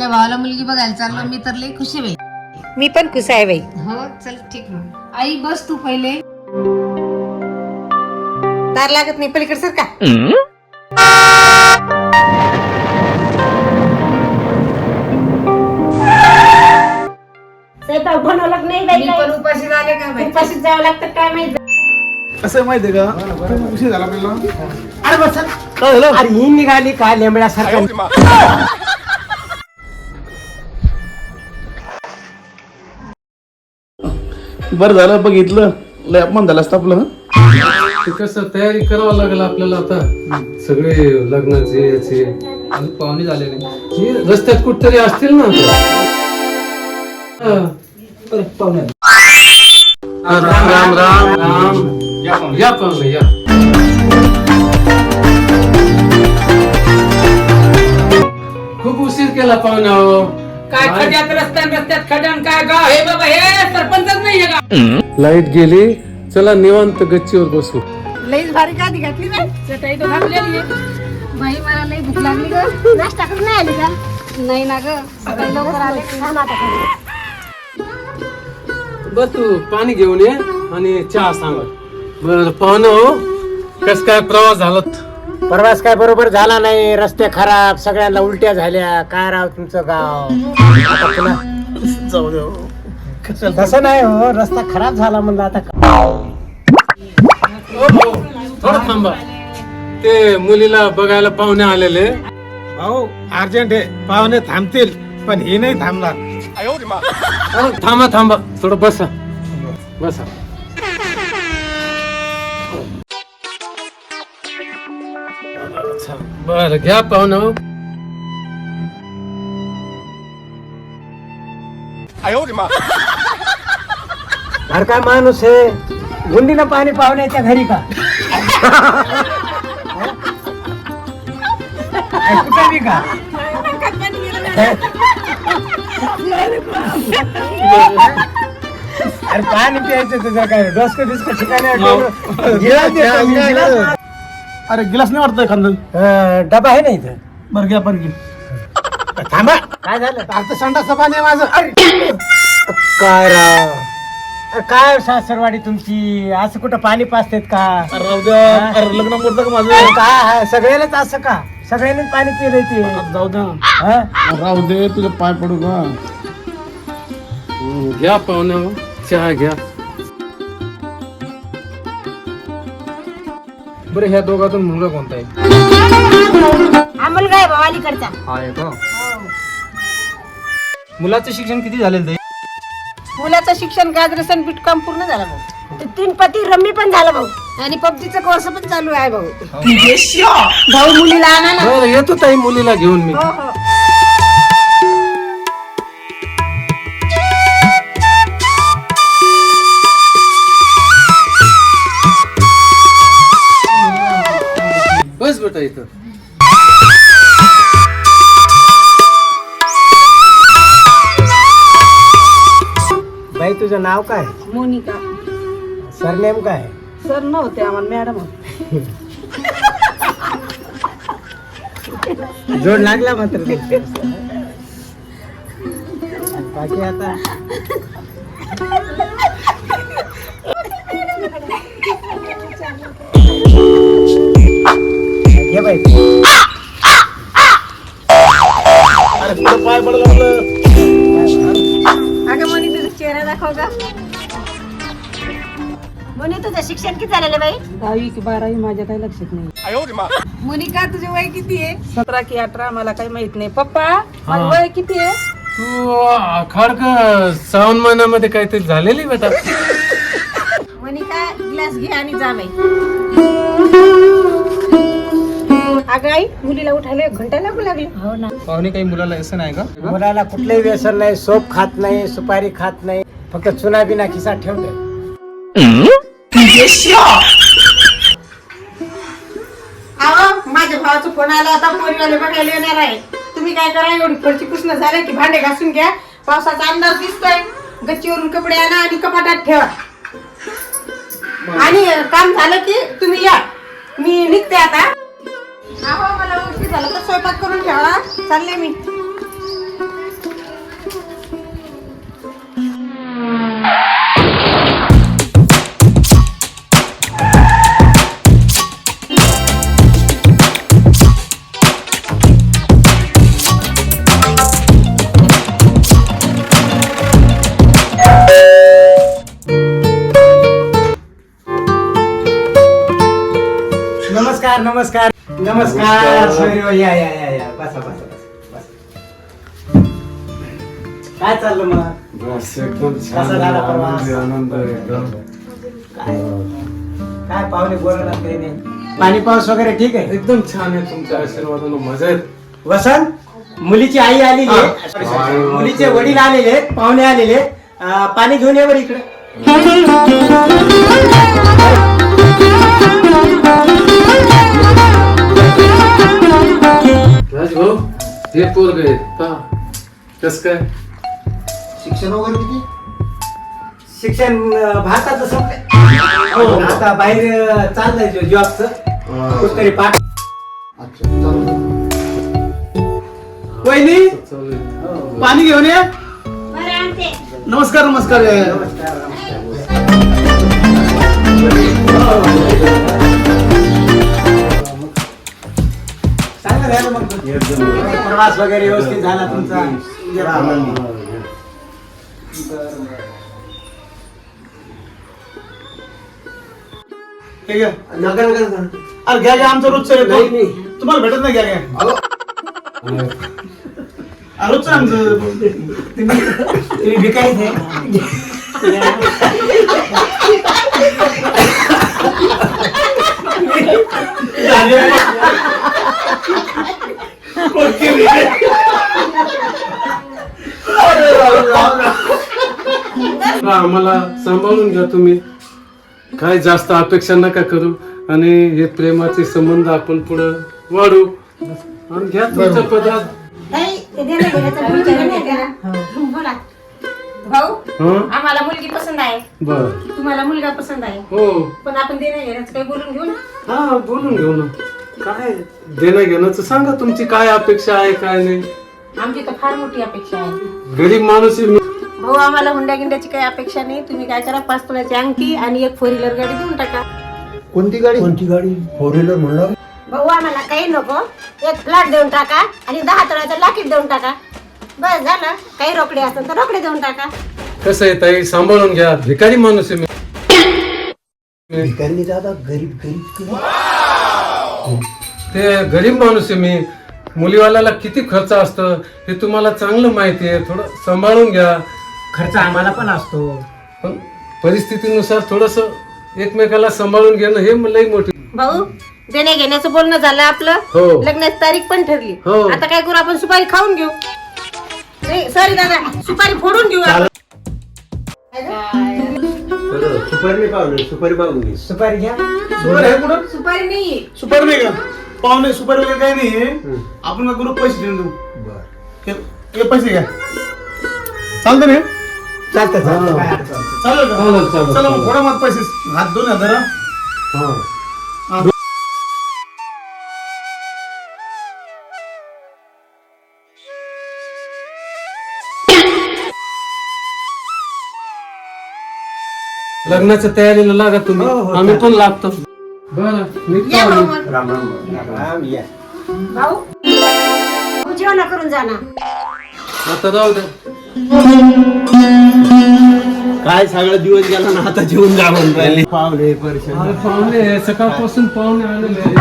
आपल्या भावाला मुलगी बघायला चाललो मी तर लई खुशी बाई मी पण खुश आहे बाई. हो चल ठीक मग आई बस तू पहिले. दार लागत नाही पलीकडे सर का? स्वयंपाक बनवलं नाही बाई. मी पण उपाशी झाले का बाई? उपाशीच जावं लागतं काय माहीत? कसं आहे माहितीये का? खूप उशीर झाला आपल्याला. अरे बस काय झालं? अरे ही निघाली का लेंबड्यासारखा? बरं झालं बघितलं. लय अपमान झाला असतं आपलं हं? ते कसं तयारी करावं लागेल आपल्याला आता. सगळे लग्नाचे याचे अजून पाहुणे झाले नाही. हे रस्त्यात कुठतरी असतील ना हा. राम राम राम राम. या पाहुणे. या खूप उशीर केला पाहुणा हो काय खड्यात रस्त्यात रस्त्यात खड्यान काय गाव हे बाबा हे? सरपंचच का लाइट गेली चला निवांत गच्चीवर बसू. लईच भारी गादी घातली चटाई तर बाई मला लई भूक लागली ग. नाश्ता करून नाही आली का? नाही ना ग. सकाळी लवकर आले. थांब आता खाली. बर तू पाणी घेऊन ये आणि चहा सांग. बर पाहुणं हो. कस काय प्रवास झाला प्रवास काय बरोबर झाला नाही. रस्ते खराब सगळ्यांना उलट्या झाल्या. काय राव तुमचं गाव? जाऊ. तसं नाही हो रस्ता खराब झाला म्हणलं आता थोडं थांबा. ते मुलीला बघायला पाहुणे आलेले. अहो अर्जंट आहे. पाहुणे थांबतील पण हे नाही थांबणार. थांबा थांबा. थोडं बसा. बसा. बर घ्या पाहुणं अरे काय माणूस आहे गुंडीनं पाणी पाहुण्याच्या घरी का अरे कुठं का अरे पाणी प्यायचं तुझं काय डोसकं डिस्क ठिकाणी गिलास देतो मी, गिलास. अरे गिलास नाही वाटतंय खांदा अं, डबा आहे ना इथं बरं घ्या पण घे थांबा काय झालं आता संडासचं पाणी आहे माझं अरे काय राव अरे काय सासरवाडी तुमची? असं कुठं पाणी पाचतेत का? अरे राहू द्या. अरे लग्न मोडतं का माझं? अरे आहे? सगळ्यालाच असं का? सगळ्यांनीच पाणी पिलंय ते. जाऊ द्या. हा? राहू दे तुझे पाय पडू का? हम्म, घ्या पाहुणं चहा घ्या. बरं ह्या दोघातून मुलगा कोणता आहे? हा मुलगा आहे भाऊ अलीकडचा. आहे का? मुलाचं शिक्षण किती झालेलं ते मुलाचं शिक्षण ग्रॅज्युएशन बीटकॉम पूर्ण झालं भाऊ. ते तीन पती रम्मी पण झालं भाऊ. आणि पबजीचा कोर्स पण चालू आहे भाऊ. भाऊ मुलीला आणा ना. बरं येतो ताई मुलीला घेऊन मी. हो हो. बस बेटा इथं. तुझं नाव काय? मोनिका. सरनेम काय? सर नव्हते आम्हाला मॅडम जोड लागला मात्र. बाकी आता? घे बाई. शिक्षण किती झालेलं बाई? दहावी की बारावी माझ्या काही लक्षात नाही. मोनिका तुझे वय किती आहे? सतरा की अठरा मला काही माहीत नाही. पप्पा माझं वय किती आहे? तू खाडक श्रावण महिन्यामध्ये काहीतरी झालेली बेटा. म्हणे का ग्लास घे आणि जा बाई. अगं आई मुलीला उठायला एक घंटा लागू लागली. हो ना. पाहुणे काही मुलाला असं नाही का? मुलाला कुठलंही व्यसन नाही सोप खात नाही सुपारी खात नाही. फक्त चुना बिना खिसात अहो माझ्या भावाचा फोन आला होता पोरीवाले बघायला येणार आहे. तुम्ही काय करा एवढी फरची पुसणं झालं की भांडे घासून घ्या. पावसाचा अंदाज दिसतोय. गच्चीवरून कपडे आणा आणि कपाटात ठेवा. आणि काम झालं की तुम्ही या. मी निघते आता. अहो मला उशीर झाला तर स्वयंपाक करून ठेवा. चालले मी. नमस्कार नमस्कार. हो, या या या या. बसा बसा बसा बसा. काय चाललं मग? बस एकदम कसा झाला प्रवास? आनंद एकदम. काय? काय पाहुणे बोलणार काही नाही पाणी पाऊस वगैरे ठीक आहे? एकदम छान आहे तुमच्या आशीर्वादानं मजा आहे. वसंत मुलीची आई आलेली आहे. मुलीचे वडील आलेले आहेत पाहुणे आलेले आहेत. अं, पाणी घेऊन ये बरं इकडे. राजभाऊ हे पोरग आहे पहा कस काय? शिक्षण वगैरे किती? शिक्षण अं, भारताचं संपलंय. हो, आता बाहेर अं, चाललंय जॉबचं. कुठतरी पाठ वहिनी चालू आहे. पाणी घेऊन ये. नमस्कार नमस्कार. चांगलं प्रवास वगैरे व्यवस्थित झाला तुमचा? ठीक आहे. नका नका अरे घ्या घ्या आमचं रोजचं येतो तुम्हाला भेटत नाही घ्या घ्या. रोजचं आमचं. तुम्ही भिकारीच आहे बरं, आम्हाला सांभाळून घ्या तुम्ही. काय जास्त अपेक्षा नका करू आणि हे प्रेमाचे संबंध आपण पुढे वाढू. आणि घ्या तुमचा पदार्थ. भाऊ हं? आम्हाला मुलगी पसंत आहे. बर. तुम्हाला मुलगा पसंत आहे. हो. पण आपण देण्या घेण्याचं काही बोलून घेऊ ना. हा बोलून घेऊ ना. काय? देणं घेण्याचं सांगा तुमची काय अपेक्षा आहे काय नाही. आमची तर फार मोठी अपेक्षा आहे. गरीब माणूस आहे मी. भाऊ आम्हाला हुंडा गिंड्याची काही अपेक्षा नाही. तुम्ही काय करा पाच तोळ्याची अंगठी आणि एक फोर व्हीलर गाडी देऊन टाका. कोणती गाडी? कोणती गाडी? फोर व्हीलर म्हणलं. भाऊ आम्हाला काही नको. एक फ्लॅट देऊन टाका आणि दहा तोळ्याचं लाकीट देऊन टाका. बस झालं. काही रोकडे असेल तर रोकडे देऊन टाका. कसं आहे ताई? सांभाळून घ्या. भिकारी माणूस आहे मी. भिकारीने दादा गरीब गरीब ते गरीब माणूस आहे मी. मुलीवाल्याला किती खर्च असतं हे तुम्हाला चांगलं माहिती आहे. थोडं सांभाळून घ्या. खर्च आम्हाला पण असतो. पण परिस्थितीनुसार थोडस एकमेकाला सांभाळून घेणं हे लई मोठी भाऊ देण्या घेण्याचं बोलणं झालं आपलं. हो. लग्नाची तारीख पण ठरली. हो. आता काय करू आपण सुपारी खाऊन घेऊ. सॉरी दादा सुपारी फोडून घेऊ आपण. सुपारी पावलं सुपारी पाहून सुपारी घ्या. सुपारी आहे कुठं? सुपारी नाही. सुपारी नाही का? पाहुणे सुपारी वगैरे काही नाही. आपण काय करू पैसे देऊन देऊ. बर. हे- हे पैसे घ्या. चालतं ना हे? चालतं चालतं. काय अडचण नाही. चालेल का? चालेल, चालेल, चला मग चालेल. थोडा मग पैसे हात दोन हजार हा. हा. लग्नाच्या तयारीला लागा तुम्ही. हो, हो, आम्ही. पण लागतो. बरं निघतो या भाऊ आम्ही. मग. राम राम राम राम. या. भाऊ भाऊ जेवण करून जाणार आता द्या काय सगळं दिवस गेला ना आता जेवून जा म्हणून राहिले. पावले अरे पाहुणे सकाळपासून पाहुणे आलेले